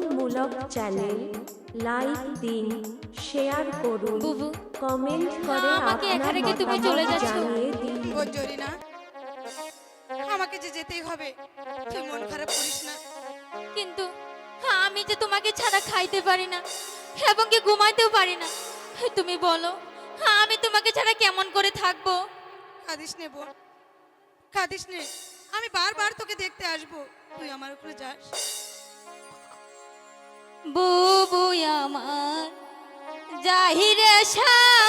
বিনোদনমূলক channel like দিন share করুন বুবু কমেন্ট করে আমাকে একা আপনার রেখে তুমি চলে যাচ্ছ। দিন। গঞ্জরিনা আমাকে যে যেতেই হবে তুই মন খারাপ করিস না। কিন্তু আমি যে তোমাকে ছাড়া খাইতে পারি না এবং কি ঘুমাইতেও পারি না তুমি বলো আমি তোমাকে ছাড়া কেমন করে থাকব? কাঁদিস নে বোন কাঁদিস নে আমি বারবার তোকে দেখতে আসব তুই আমার উপরে যাস। বুবু আমার জাহিরে সা